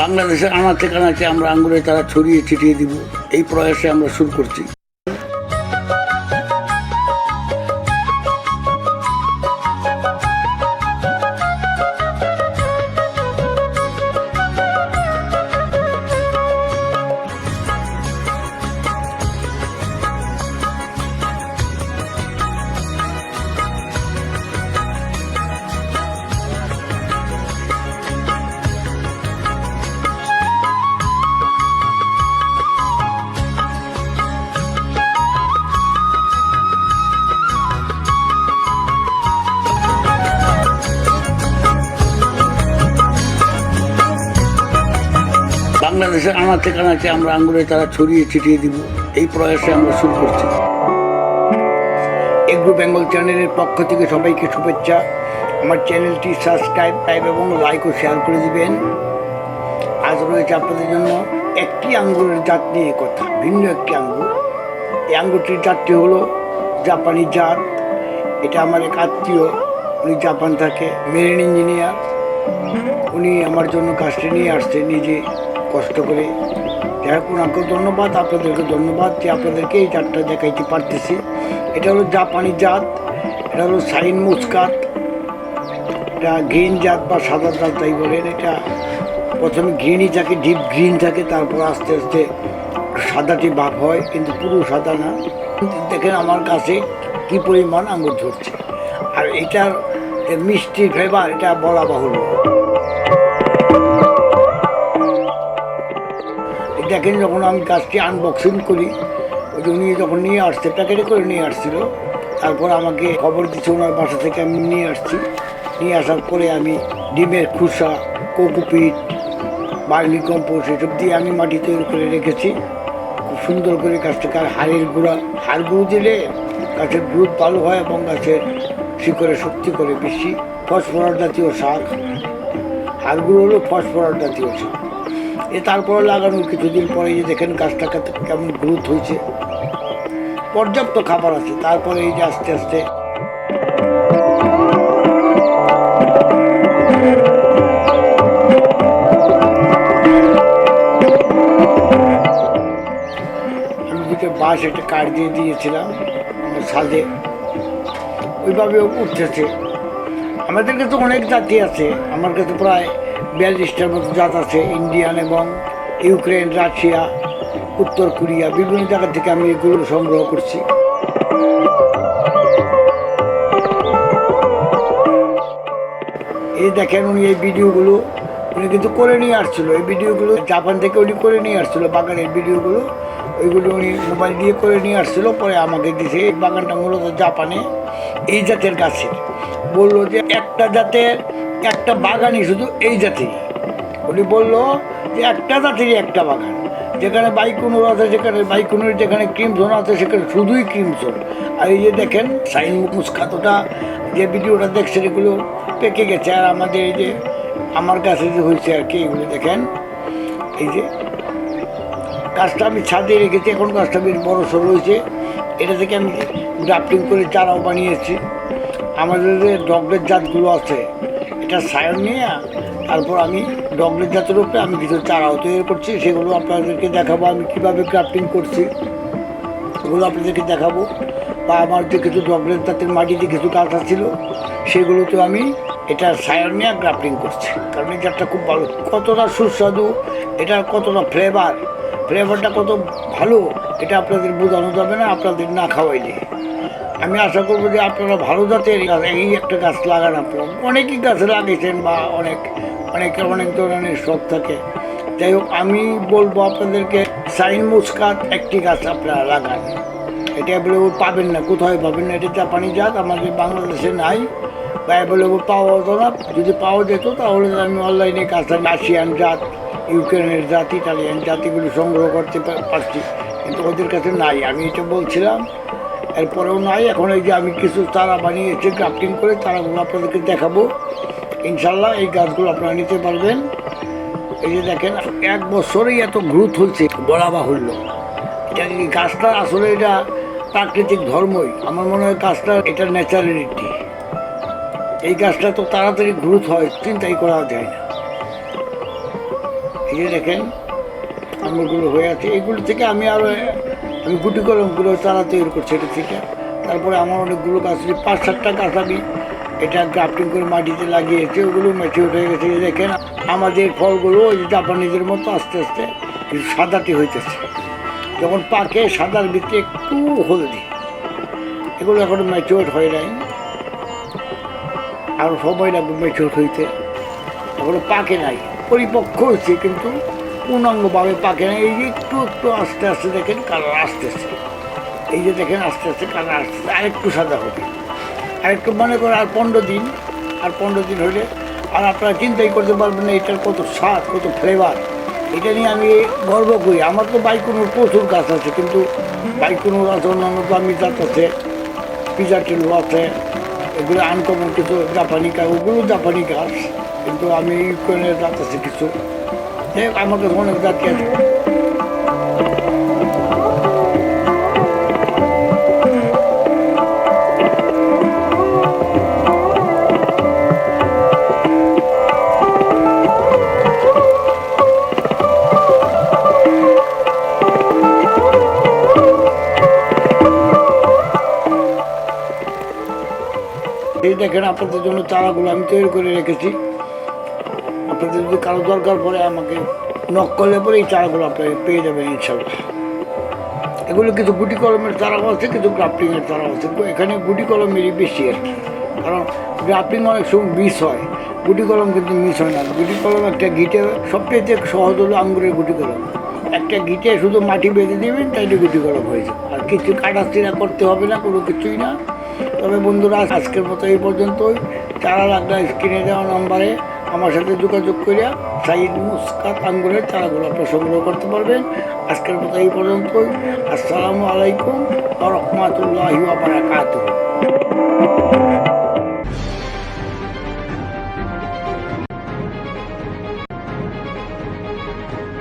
বাংলাদেশের আনাচে কানাচে আমরা আঙুলে তারা ছড়িয়ে ছিটিয়ে দিব। এই প্রয়াসে আমরা শুরু করছি। বাংলাদেশের আনাচে কানাচে আমরা আঙ্গুরের তারা ছড়িয়ে ছিটিয়ে দিব। এই প্রয়াসে আমরা শুরু করছি। এগ্রো বেঙ্গল চ্যানেলের পক্ষ থেকে সবাইকে শুভেচ্ছা। আমার চ্যানেলটি সাবস্ক্রাইব টাইপ এবং লাইক ও শেয়ার করে দিবেন। আজ রয়েছে আপনাদের জন্য একটি আঙ্গুরের জাত নিয়ে কথা, ভিন্ন একটি আঙ্গুর। এই আঙ্গুরটির জাতটি হলো জাপানি জাত। এটা আমার এক আত্মীয়, উনি জাপান থাকে, মেরিন ইঞ্জিনিয়ার। উনি আমার জন্য কাজটি নিয়ে আসছে নিজে। কষ্ট করে। যাই হোক ধন্যবাদ আপনাদেরকে ধন্যবাদ যে আপনাদেরকে এই জাতটা দেখাইতে পারতেছি। এটা হলো জাপানি জাত, এটা হলো সাইন মুসকাত। এটা গ্রিন জাত বা সাদা জাত তাই বলেন, এটা প্রথমে গ্রিনই থাকে, ডিপ গ্রিন থাকে, তারপর আস্তে আস্তে সাদাটি ভাব হয়, কিন্তু পুরো সাদা না। দেখেন আমার কাছে কি পরিমাণ আঙুর ধরছে। আর এটার মিষ্টি ফ্লেভার এটা বলা বাহুল্য। দেখেন যখন আমি গাছটি আনবক্সিং করি, ওই যে উনি যখন নিয়ে আসছে, প্যাকেটে করে নিয়ে আসছিল, তারপর আমাকে খবর দিচ্ছে ওনার বাসা থেকে আমি নিয়ে আসছি। নিয়ে আসার পরে আমি ডিমের খুসা কোকোপিট বার্লি কম্পোস্ট এসব দিয়ে আমি মাটি তৈরি করে রেখেছি। খুব সুন্দর করে গাছটাকে আর হাড়ের গুঁড়া, হাড় গুঁড়ো দিলে গাছের গ্রোথ ভালো হয় এবং গাছের শিকড়ে শক্তি করে বেশি। ফসফরাস জাতীয় সার হাড়গুলো হলো ফসফরাস জাতীয় সার। এ তারপরে লাগানোর কিছুদিন পরে যে দেখেন গাছটাকে কেমন গ্রোথ হয়েছে। পর্যাপ্ত খাবার আছে, তারপরে এই যে আস্তে আস্তে বাঁশ একটা কাঠ দিয়ে দিয়েছিলাম ছাদে। ওইভাবে উঠতেছে আমাদের কাছে অনেক জাতি আছে, আমার কাছে প্রায় বিয়াল্লিশটার মতো জাত আছে, ইন্ডিয়ান এবং ইউক্রেন, রাশিয়া, উত্তর কোরিয়া, বিভিন্ন জায়গা থেকে আমি এগুলো সংগ্রহ করছি। এই দেখেন উনি এই ভিডিওগুলো, উনি কিন্তু করে নিয়ে আসছিল। এই ভিডিওগুলো জাপান থেকে উনি করে নিয়ে আসছিল, বাগানের ভিডিওগুলো। ওইগুলো উনি মোবাইল দিয়ে করে নিয়ে আসছিল, পরে আমাকে দিছে, এই বাগানটা মূলত জাপানে এই জাতের গাছের বলল যে একটা জাতের একটা বাগানই শুধু এই জাতির উনি বলল যে একটা জাতিরই একটা বাগান। যেখানে বাইকুনুর আছে সেখানে বাইকুনুর, যেখানে ক্রিমসন আছে, সেখানে শুধুই ক্রিমসন আর এই যে দেখেন, সাইন মুসখাতটা যে ভিডিওটা দেখছেন এগুলো পেকে গেছে। আর আমাদের এই যে, আমার কাছে যে হয়েছে আর কি, এগুলো দেখেন, এই যে গাছটা আমি ছাদে রেখেছি, এখন গাছটা বেশ বড় সড়ো হয়েছে। এটা থেকে আমি গ্রাফটিং করে চারাও বানিয়েছি। আমাদের যে ডগলের জাতগুলো আছে এটা সায়ন নিয়ে, তারপর আমি ডগলের জাতের উপরে আমি কিছু চারাও তৈরি করছি সেগুলো আপনাদেরকে দেখাবো আমি কীভাবে গ্রাফটিং করছি। ওগুলো আপনাদেরকে দেখাবো। বা আমার যে কিছু ডগলের জাতের মাটিতে কিছু গাছ ছিল সেগুলোতে আমি এটা সায়ন নিয়ে গ্রাফটিং করছি। কারণ এই জাতটা খুব ভালো। কতটা সুস্বাদু, এটা কতটা ফ্লেভার ফ্লেভারটা কত ভালো, এটা আপনাদের বোঝানো যাবে না, আপনাদের না খাওয়াইলে। আমি আশা করব যে আপনারা ভালো জাতের গাছ, এই একটা গাছ লাগান আপনারা। অনেকই গাছ লাগিয়েছেন বা অনেক অনেকের অনেক ধরনের শখ থাকে। যাই হোক আমি বলব আপনাদেরকে সাইন মুসকাত একটি গাছ আপনারা লাগান। এটা অ্যাভেলেবল পাবেন না কোথায় পাবেন না এটা জাপানি জাত আমাদের বাংলাদেশে নাই। বা অ্যাভেলেবল পাওয়া হতো না যদি পাওয়া যেত তাহলে আমি অনলাইনে কাছে রাশিয়ান জাত ইউক্রেনের জাত ইটালিয়ান জাতিগুলো সংগ্রহ করতে পারছি। কিন্তু ওদের কাছে নাই আমি এটা বলছিলাম। এরপরেও নাই, এখন এই যে আমি কিছু তারা বানিয়েছি গ্রাফটিং করে চারাগুলো আপনাদেরকে দেখাবো। ইনশাল্লাহ এই গাছগুলো আপনারা নিতে পারবেন। এই যে দেখেন, এক বছরেই এত গ্রোথ হচ্ছে বলা বাহুল্য। এটা কি গাছটা আসলে এটা প্রাকৃতিক ধর্মই? আমার মনে হয় গাছটা এটা ন্যাচারালিটি এই গাছটা তো তাড়াতাড়ি গ্রোথ হয়, চিন্তাই করা যায় না। এই যে দেখেন আঙুরগুলো হয়ে আছে। এগুলো থেকে আমি আরও আমি গুটি কলমগুলো চারা তৈরি করছি এটা থেকে। তারপরে আমার অনেকগুলো গাছ পাঁচ সাতটা গাছ আমি এটা গ্রাফটিং করে মাটিতে লাগিয়েছি, ওগুলো ম্যাচিউর হয়ে গেছে। দেখেন, আমাদের ফলগুলো ওই জাপানিদের মতো আস্তে আস্তে সাদাটি হইতেছে। যখন পাকে সাদার ভিতরে একটু হলদি। এগুলো এখনও ম্যাচিওর হয় নাই। আর সময় লাগবে ম্যাচিওর হইতে এখনও পাকে নাই। পরিপক্ষ হয়েছে কিন্তু পূর্ণাঙ্গভাবে পাকে নাই এই যে একটু একটু আস্তে আস্তে দেখেন কালার আসতেছে এই যে দেখেন আস্তে আস্তে কালার আসতেছে আরেকটু সাদা হবে। আরেকটু মনে করে আর পনেরো দিন, আর পনেরো দিন হলে আর আপনারা চিন্তাই করতে পারবেন না এটার কত স্বাদ, কত ফ্লেভার এটা নিয়ে আমি গর্ব করি। আমার তো বাইকুনুর প্রচুর গাছ আছে, কিন্তু বাইকুনুর আছে, অন্যান্য দামি জাত আছে, পিজা টিলু আছে, এগুলো আনকমন কিছু জাপানি গাছ ওগুলো জাপানি গাছ, কিন্তু আমি ইউক্রেনের জাত আছে কিছু। আমার কাছে অনেক আছে। এই দেখেন আপনাদের জন্য চারাগুলো আমি তৈরি করে রেখেছি। আপনাদের যদি কারও দরকার পড়ে আমাকে নক করলে পরে এই চারাগুলো আপনারা পেয়ে যাবেন ইনশাল্লাহ। এগুলো কিছু গুটি কলমের চারাও আছে, কিছু গ্রাফটিংয়ের চারাও আছে। এখানে গুটি কলমেরই বেশি আর কি। কারণ গ্রাফটিং অনেক সময় মিস হয়। গুটি কলম কিন্তু মিস হয় না। গুটি কলম একটা গিটে, সবচেয়ে সহজ হলো আঙ্গুরের গুটি কলম। একটা গিটে শুধু মাটি বেঁধে দেবেন, তাইলে গুটি কলম হয়ে যাবে। আর কিছু কাটাচিরা করতে হবে না, কোনো কিছুই না। তবে বন্ধুরা, আজকের মতো এই পর্যন্তই। চারা লাগলে স্ক্রিনে দেওয়া নম্বরে আমার সাথে যোগাযোগ করিয়া সাইড মুস্কাত আঙ্গুরের চারাগুলো আপনি সংগ্রহ করতে পারবেন। আজকের মতো এই পর্যন্তই। আসসালামু আলাইকুম রহমতুল্লাহি বারাকাতুহু।